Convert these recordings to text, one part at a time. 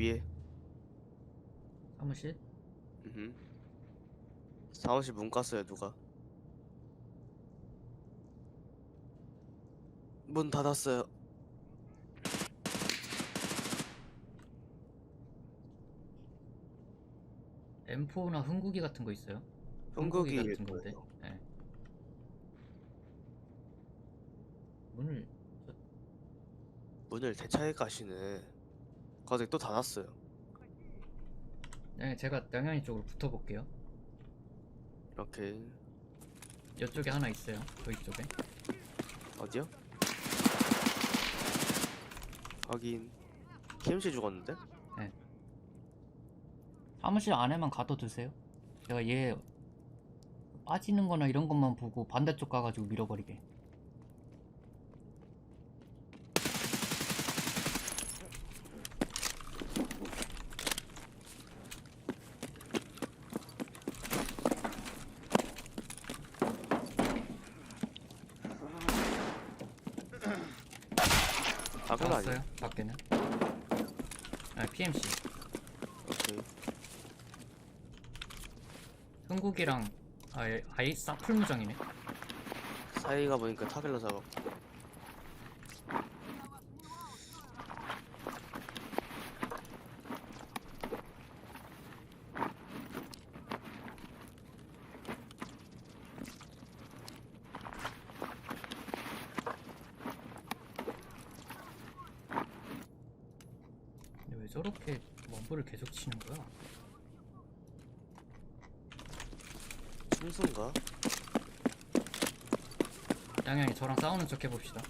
위에. 사무실? 음. 사무실 문 깠어요 누가? 문 닫았어요. M4나 흥구기 같은 거 있어요? 흥국이 같은 건데. 예. 문을 문을 대차게 가시네. 거기 또 닫았어요. 네, 제가 양양이 쪽으로 붙어볼게요. 이렇게 이쪽에 하나 있어요. 저희 쪽에. 어디요? 확인. KMC 죽었는데? 사무실 안에만 가둬두세요. 제가 얘 빠지는 거나 이런 것만 보고 반대쪽 가가지고 밀어버리게. 작은 나왔어요? 아니야? 밖에는? 아, PMC. 오케이. 흥국이랑 아예 아예 사풀무장이네. 사이가 보니까 타길러 작업. 근 저렇게 원부를 계속 치는 거야? 충수인가? 양양이 저랑 싸우는 척 해봅시다.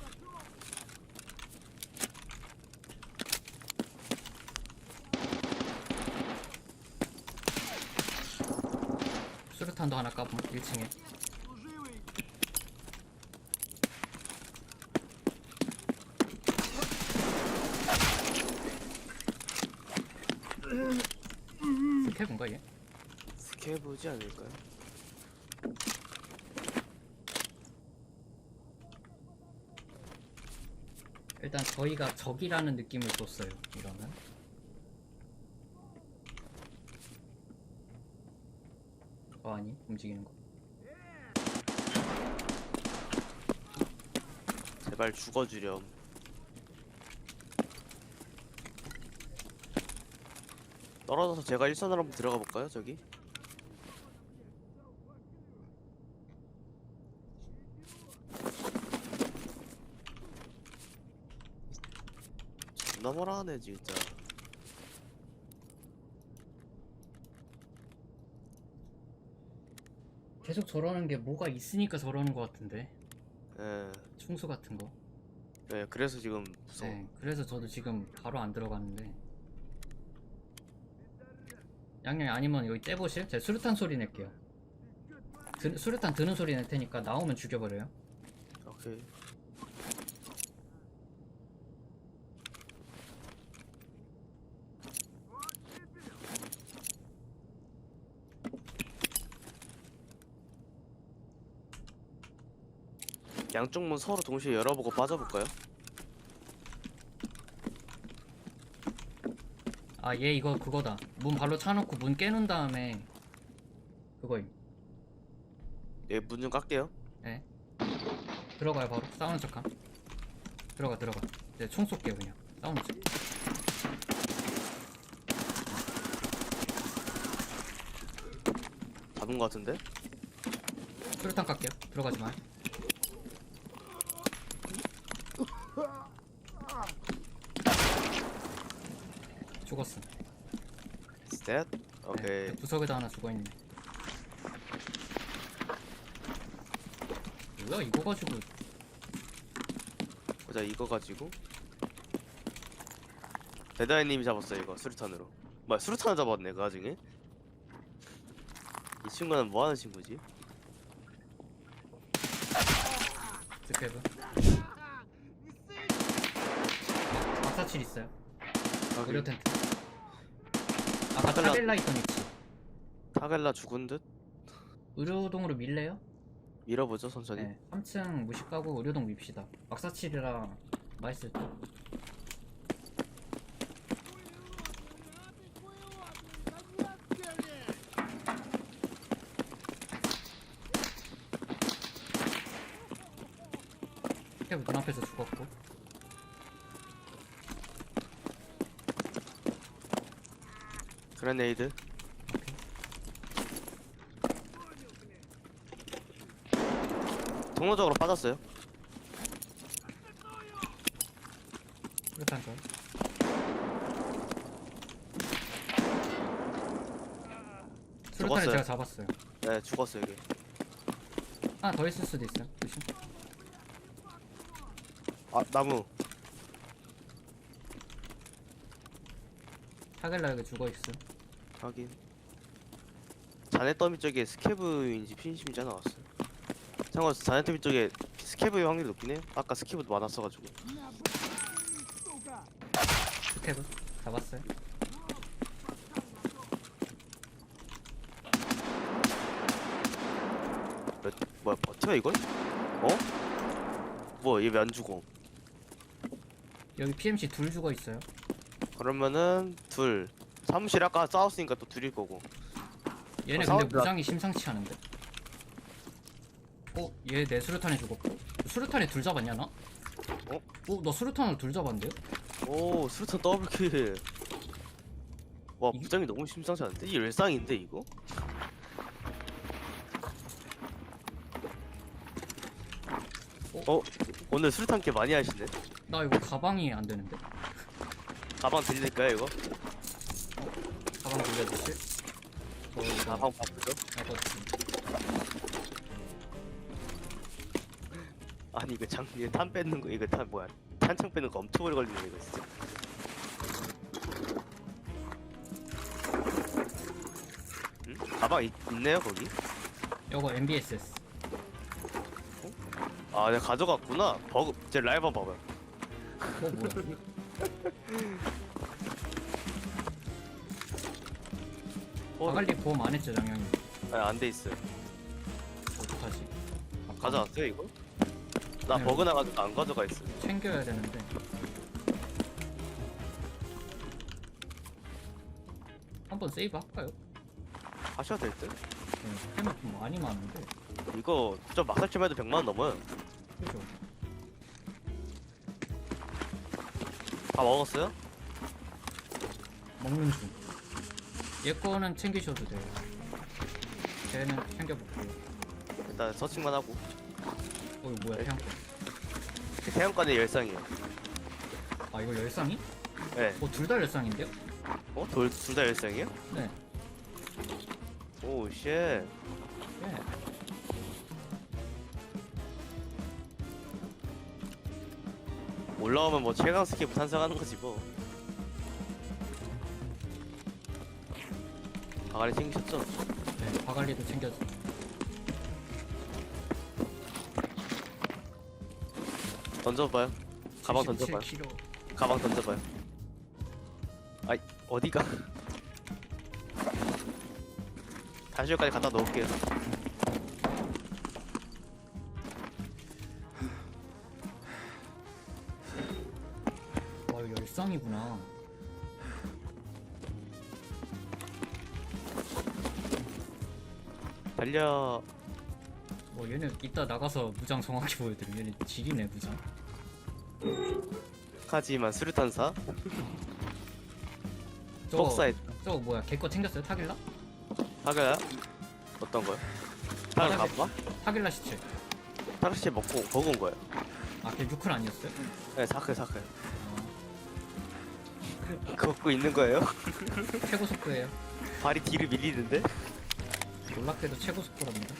수류탄도 하나 까봄 1층에 스캡인가 얘? 스케보지 않을까요? 일단 저희가 적이라는 느낌을 줬어요 이러면 어 아니 움직이는 거 제발 죽어주렴. 떨어져서 제가 일선으로 한번 들어가 볼까요, 저기? 존나 뭐라 하네, 진짜. 계속 저러는 게 뭐가 있으니까 저러는 거 같은데 예, 충수 같은 거 예, 그래서 지금 무서워. 네, 그래서 저도 지금 바로 안 들어갔는데 양양이 아니면 여기 떼보실? 제가 수류탄 소리 낼게요 드, 수류탄 드는 소리 낼 테니까 나오면 죽여버려요 오케이. 양쪽 문 서로 동시에 열어보고 빠져볼까요? 아 얘 이거 그거다. 문 발로 차놓고 문 깨놓은 다음에 그거임. 예, 문 좀 깎게요. 예 들어가요 바로. 싸우는 척함. 들어가 들어가. 이제 총 쏠게요 그냥. 싸우는 척. 잡은 것 같은데? 수류탄 깎게요. 들어가지 마 죽었음 스탯? 오케이. 네, 구석에다 하나 죽어 있네 뭐야 이거 가지고 보자, 이거 가지고. 데다이님이 잡았어, 이거. 수류탄으로. 뭐야, 수류탄을 잡았네, 그 와중에. 이 친구는 뭐 하는 친구지? 스케브 박사칠 있어요 의료 텐트 아까라 카벨라 이터닉스 타겔라 죽은 듯? 의료동으로 밀래요? 밀어보죠 천천히. 네 3층 무식 가고 의료동 밉시다. 막사칠이랑 맛있을 때 눈앞에서 죽었고. 그레네이드. 통로적으로 빠졌어요. 좀 수류탄을 죽었어요. 제가 잡았어요. 네 죽었어요 이게. 하나 더 있을 수도 있어요. 조심. 아 나무 타겔라 여기 죽어있음. 확인. 자네 더미 쪽에 스케브인지 핀심인지 하나 왔어요 상관없어 자네 더미 쪽에 스케브의 확률이 높긴 해요 아까 스케브도 많았어가지고. 스케브? 잡았어요? 몇, 뭐야 버텨 이걸? 어? 뭐얘왜 안 죽어? 여기 PMC 둘 죽어있어요 그러면은 둘 사무실 아까 싸웠으니까 또 둘일 거고 얘네 어, 근데 싸웠다. 무장이 심상치 않은데 어? 얘 내 수류탄에 죽었고 수류탄에 둘 잡았냐 나? 어? 어? 너 수류탄으로 둘 잡았는데요? 오 수류탄 더블킬 와 이게- 부장이 너무 심상치 않은데? 이 열상인데 이거? 어? 오늘 수류탄 게 많이 하시네 나 이거 가방이 안 되는데 가방 들릴까요 이거? 가방 돌려주실? 저 이거 가방 바꾸죠? 이거 아니 이거 장 이거 탄 뺏는 거 이거 탄 뭐야 탄창 빼는 거 엄청 오래 걸리네 이거 진짜 응? 가방 있, 있네요 거기? 이거 MBSS 아 내가 가져갔구나 버그 제 라이브 봐봐요 어 뭐야 어, 아갈리 보험 안 했죠 장영님 아, 안돼 있어요 어떡하지 아까 가져왔어요 이거? 나 네. 버그 나가지고 안 가져가 있어 챙겨야 되는데 한번 세이브 할까요? 하셔도 될 듯 네, 템이 좀 많이 많은데 이거 좀 막살쯤 해도 100만 원 넘어요 그죠? 다 먹었어요? 먹는 중. 얘 거는 챙기셔도 돼요. 쟤는 챙겨볼게요. 일단 서칭만 하고 어, 이거 뭐야, 태양 거. 그 태양관의 열상이에요 아, 이거 열상이? 네 어, 둘 다 열상인데요? 어? 둘 다 열상이에요? 네. 오쉣 네. 올라오면 뭐 최강 스케프 탄생하는 거지 뭐 아가리 챙기셨죠? 네, 바갈리도 챙겨줘. 던져봐요 가방 던져봐요 77kg. 가방 던져봐요 아이 어디가 다시 여기까지 갖다 놓을게요 열상이구나. 달려 어, 얘네 이따 나가서 무장 정확히 보여드림. 얘네 지리네, 무장. 하지만 수류탄사 저거, 저거 뭐야, 걔거 챙겼어요? 타길라? 타가야 어떤 거요? 타가 바닥에- 가봐? 타길라 시체. 타가시 먹고 먹은 거예요 아, 걔 뉴클 아니었어요? 네 사크 사크 걷고 있는 거예요? 최고 속도예요. 발이 뒤로 밀리는데? 놀랍게도 최고 속도랍니다.